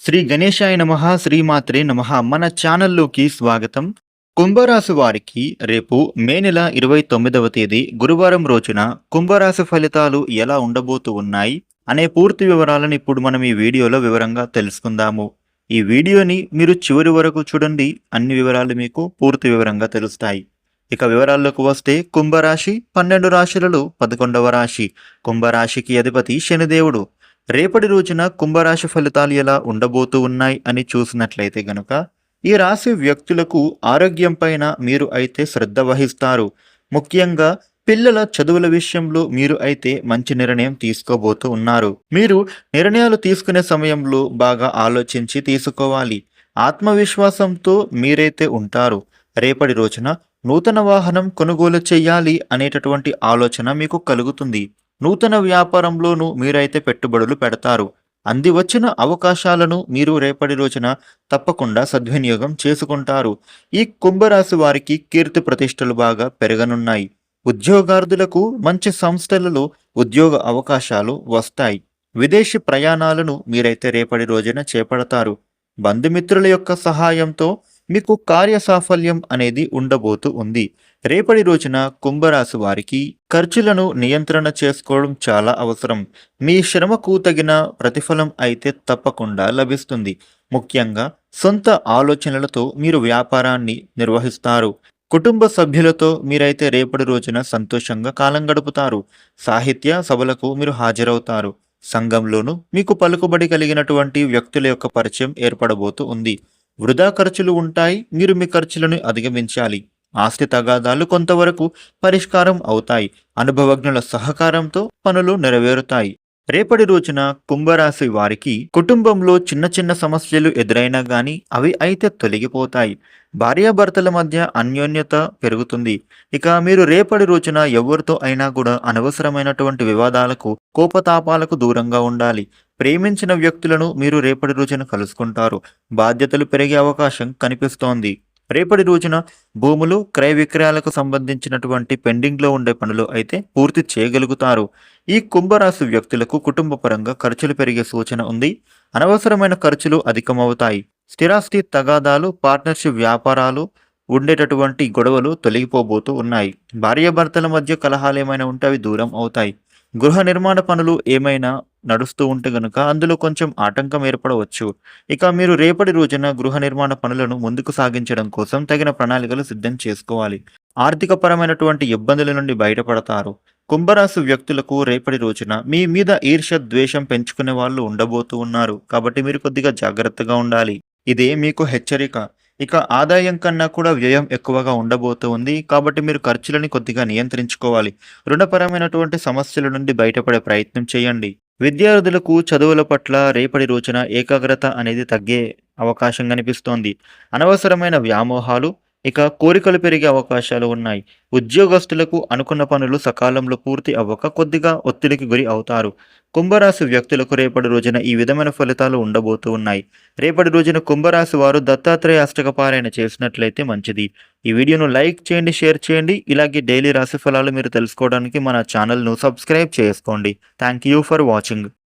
శ్రీ గణేశాయ నమ శ్రీమాత్రే నమ. మన ఛానల్లోకి స్వాగతం. కుంభరాశి వారికి రేపు మే నెల ఇరవై తొమ్మిదవ తేదీ గురువారం రోజున కుంభరాశి ఫలితాలు ఎలా ఉండబోతూ ఉన్నాయి అనే పూర్తి వివరాలను ఇప్పుడు మనం ఈ వీడియోలో వివరంగా తెలుసుకుందాము. ఈ వీడియోని మీరు చివరి వరకు చూడండి. అన్ని వివరాలు మీకు పూర్తి వివరంగా తెలుస్తాయి. ఇక వివరాల్లోకి వస్తే కుంభరాశి పన్నెండు రాశులలో పదకొండవ రాశి. కుంభరాశికి అధిపతి శనిదేవుడు. రేపటి రోజున కుంభరాశి ఫలితాలు ఎలా ఉండబోతూ ఉన్నాయి అని చూసినట్లయితే గనుక ఈ రాశి వ్యక్తులకు ఆరోగ్యం పైన మీరు అయితే శ్రద్ధ వహిస్తారు. ముఖ్యంగా పిల్లల చదువుల విషయంలో మీరు అయితే మంచి నిర్ణయం తీసుకోబోతూ ఉన్నారు. మీరు నిర్ణయాలు తీసుకునే సమయంలో బాగా ఆలోచించి తీసుకోవాలి. ఆత్మవిశ్వాసంతో మీరైతే ఉంటారు. రేపటి రోజున నూతన వాహనం కొనుగోలు చేయాలి అనేటటువంటి ఆలోచన మీకు కలుగుతుంది. నూతన వ్యాపారంలోనూ మీరైతే పెట్టుబడులు పెడతారు. అంది వచ్చిన అవకాశాలను మీరు రేపటి రోజున తప్పకుండా సద్వినియోగం చేసుకుంటారు. ఈ కుంభరాశి వారికి కీర్తి ప్రతిష్టలు బాగా పెరగనున్నాయి. ఉద్యోగార్థులకు మంచి సంస్థలలో ఉద్యోగ అవకాశాలు వస్తాయి. విదేశీ ప్రయాణాలను మీరైతే రేపటి రోజున చేపడతారు. బంధుమిత్రుల యొక్క సహాయంతో మీకు కార్య సాఫల్యం అనేది ఉండబోతూ ఉంది. రేపటి రోజున కుంభరాశి వారికి ఖర్చులను నియంత్రణ చేసుకోవడం చాలా అవసరం. మీ శ్రమకు తగిన ప్రతిఫలం అయితే తప్పకుండా లభిస్తుంది. ముఖ్యంగా సొంత ఆలోచనలతో మీరు వ్యాపారాన్ని నిర్వహిస్తారు. కుటుంబ సభ్యులతో మీరైతే రేపటి రోజున సంతోషంగా కాలం గడుపుతారు. సాహిత్య సభలకు మీరు హాజరవుతారు. సంఘంలోనూ మీకు పలుకుబడి కలిగినటువంటి వ్యక్తుల యొక్క పరిచయం ఏర్పడబోతూ ఉంది. వృధా ఖర్చులు ఉంటాయి మీరు మీ ఖర్చులను అధిగమించాలి. ఆస్తి తగాదాలు కొంతవరకు పరిష్కారం అవుతాయి. అనుభవజ్ఞుల సహకారంతో పనులు నెరవేరుతాయి. రేపటి రోజున కుంభరాశి వారికి కుటుంబంలో చిన్న చిన్న సమస్యలు ఎదురైనా గాని అవి అయితే తొలగిపోతాయి. భార్యాభర్తల మధ్య అన్యోన్యత పెరుగుతుంది. ఇక మీరు రేపటి రోజున ఎవరితో అయినా కూడా అనవసరమైనటువంటి వివాదాలకు కోపతాపాలకు దూరంగా ఉండాలి. ప్రేమించిన వ్యక్తులను మీరు రేపటి రోజున కలుసుకుంటారు. బాధ్యతలు పెరిగే అవకాశం కనిపిస్తోంది. రేపటి రోజున భూములు క్రయ విక్రయాలకు సంబంధించినటువంటి పెండింగ్లో ఉండే పనులు అయితే పూర్తి చేయగలుగుతారు. ఈ కుంభరాశి వ్యక్తులకు కుటుంబ పరంగా ఖర్చులు పెరిగే సూచన ఉంది. అనవసరమైన ఖర్చులు అధికమవుతాయి. స్థిరాస్తి తగాదాలు పార్ట్నర్షిప్ వ్యాపారాలు ఉండేటటువంటి గొడవలు తొలగిపోబోతూ ఉన్నాయి. భార్యాభర్తల మధ్య కలహాలు ఏమైనా ఉంటే అవి దూరం అవుతాయి. గృహ నిర్మాణ పనులు ఏమైనా నడుస్తూ ఉంటే గనుక అందులో కొంచెం ఆటంకం ఏర్పడవచ్చు. ఇక మీరు రేపటి రోజున గృహ నిర్మాణ పనులను ముందుకు సాగించడం కోసం తగిన ప్రణాళికలు సిద్ధం చేసుకోవాలి. ఆర్థికపరమైనటువంటి ఇబ్బందుల నుండి బయటపడతారు. కుంభరాశి వ్యక్తులకు రేపటి రోజున మీ మీద ఈర్ష్య ద్వేషం పెంచుకునే వాళ్ళు ఉండబోతూ ఉన్నారు. కాబట్టి మీరు కొద్దిగా జాగ్రత్తగా ఉండాలి. ఇదే మీకు హెచ్చరిక. ఇక ఆదాయం కన్నా కూడా వ్యయం ఎక్కువగా ఉండబోతూ ఉంది. కాబట్టి మీరు ఖర్చులని కొద్దిగా నియంత్రించుకోవాలి. రుణపరమైనటువంటి సమస్యల నుండి బయటపడే ప్రయత్నం చేయండి. విద్యార్థులకు చదువుల పట్ల రేపటి రోజున ఏకాగ్రత అనేది తగ్గే అవకాశం కనిపిస్తోంది. అనవసరమైన వ్యామోహాలు ఇక కోరికలు పెరిగే అవకాశాలు ఉన్నాయి. ఉద్యోగస్తులకు అనుకున్న పనులు సకాలంలో పూర్తి అవ్వక కొద్దిగా ఒత్తిడికి గురి అవుతారు. కుంభరాశి వ్యక్తులకు రేపటి రోజున ఈ విధమైన ఫలితాలు ఉండబోతూ ఉన్నాయి. రేపటి రోజున కుంభరాశి వారు దత్తాత్రేయ అష్టక పారాయణ చేసినట్లయితే మంచిది. ఈ వీడియోను లైక్ చేయండి షేర్ చేయండి. ఇలాగే డైలీ రాశి ఫలాలు మీరు తెలుసుకోవడానికి మన ఛానల్ను సబ్స్క్రైబ్ చేసుకోండి. Thank you for watching.